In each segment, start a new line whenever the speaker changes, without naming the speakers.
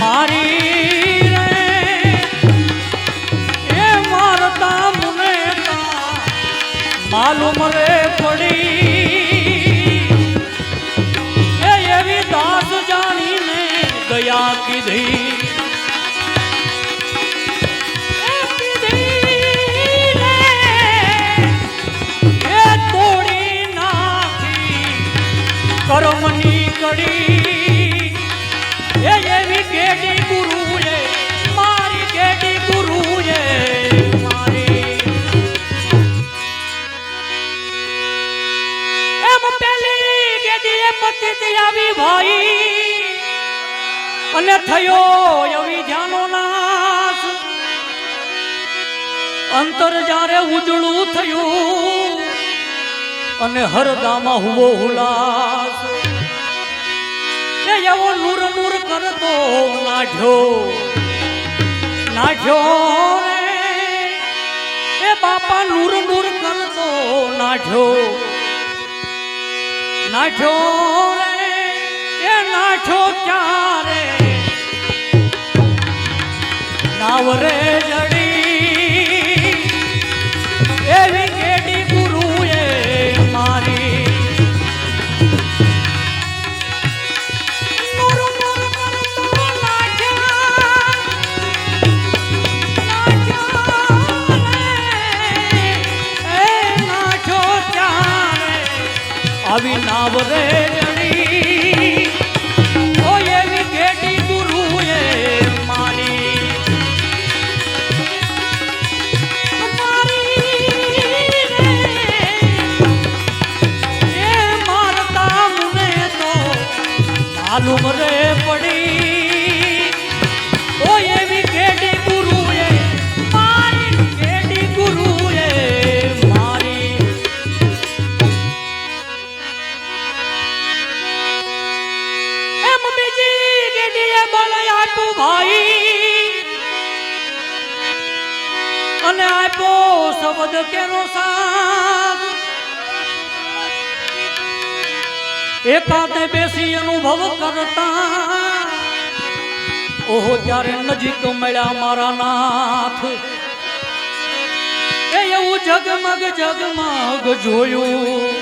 હારી રે.
એ મારતા મને માલુમ રે પડી. એ એવી દાસ જાણીને ગયા કીધી. કર્મની કડી. ઉજળું થયું અને હરદામાં હુવો હુલાસ. એ એવો નૂર નૂર કરતો નાઠ્યો નાઠ્યો એ બાપા નૂર નૂર કરતો નાઠ્યો નાઠ્યો એ નાઠ્યો ક્યારે? નાવરે જડી માલુમ રે. એકાંતે બેસી અનુભવ કરતા. ઓહો ત્યારે નજીક મળ્યા મારા નાથ. એ એવું જગમગ જગમગ જોયું.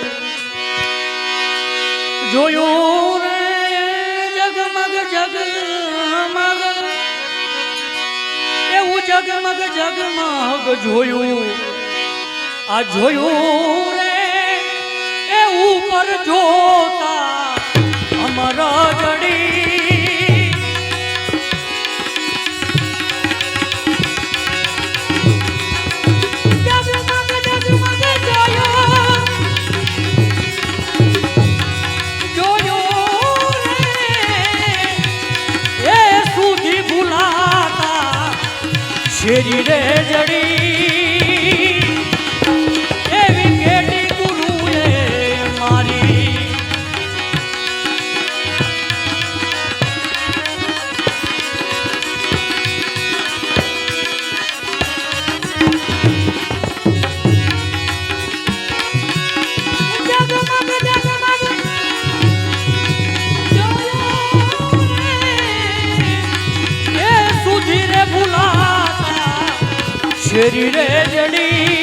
જોયું રે જગમગ જગમગ એવું જગમગ જગમગ જોયું. આ જોયું રે, એ ઉપર જોતા શેરી રે જડી શેરી રે જડી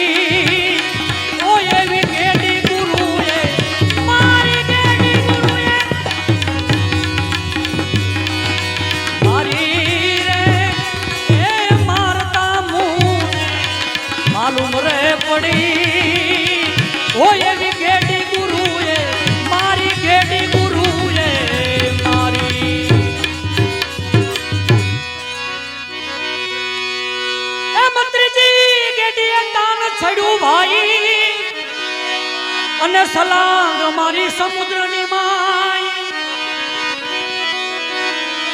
મારી
સમુદ્રની માય.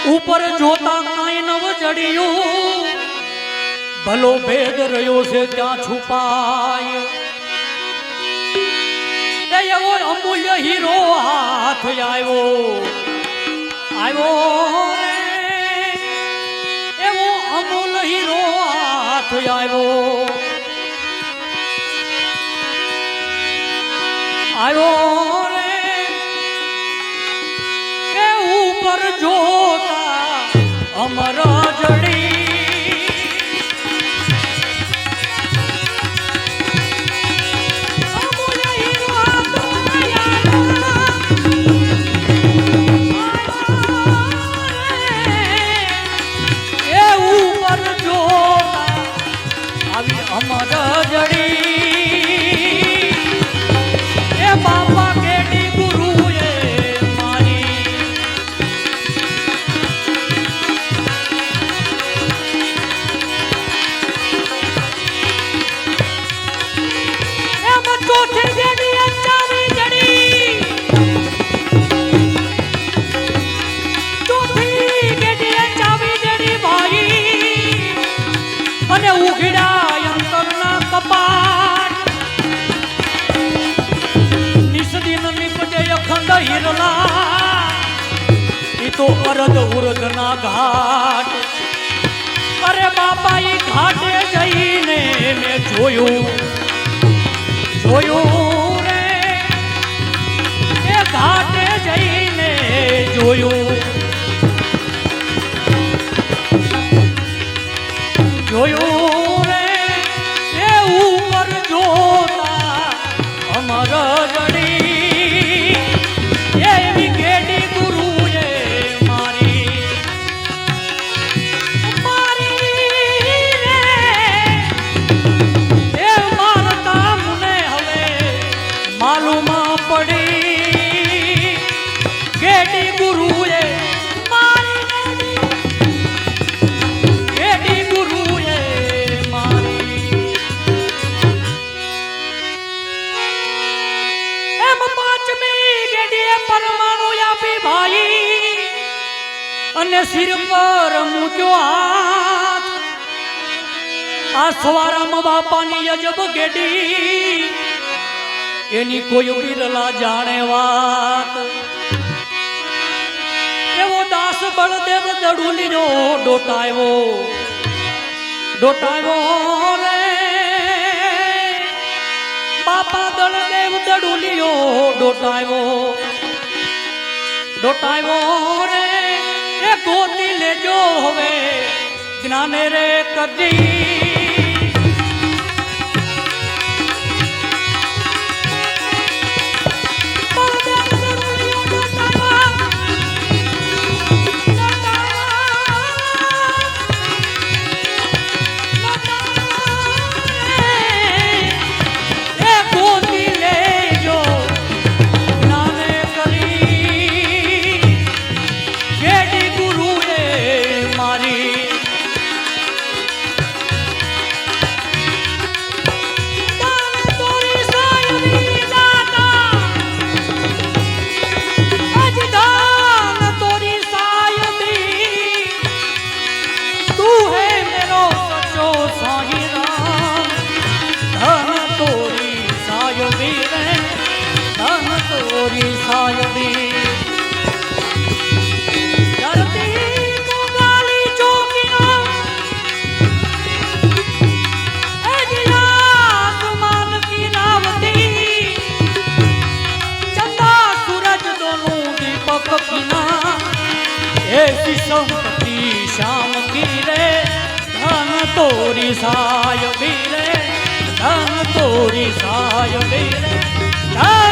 ઉપર જોતા કાંઈ નવ જડિયું. ભલો ભેદ રહ્યો છે ત્યાં છુપાય. એવો અમૂલ્ય હીરો હાથ આવ્યો. આવ્યો એવો અમૂલ હીરો હાથ આવ્યો. આવ્યો ઉપર અરદ ઘાટ. અરે બાપા ઈ ઘાટે જઈને મેં જોયું. જોયું રે એ ઘાટે જઈને જોયું. અને સિર પર મૂક્યો હાથ. આ સવારામાં બાપાની અજબ ગેડી એની કોઈ બિરલા જાણે વાત. એવો દાસ બળદેવ દડુલીનો ડોટાયો ડોટાયો રે. બાપા દળદેવ દડુલિયો ડોટાયો ડોટાયો રે. એ ગોતી લેજો હવે જ્ઞાને રે કદી તોરી સાય બીરે ધન તોરી સાય બીરે ધન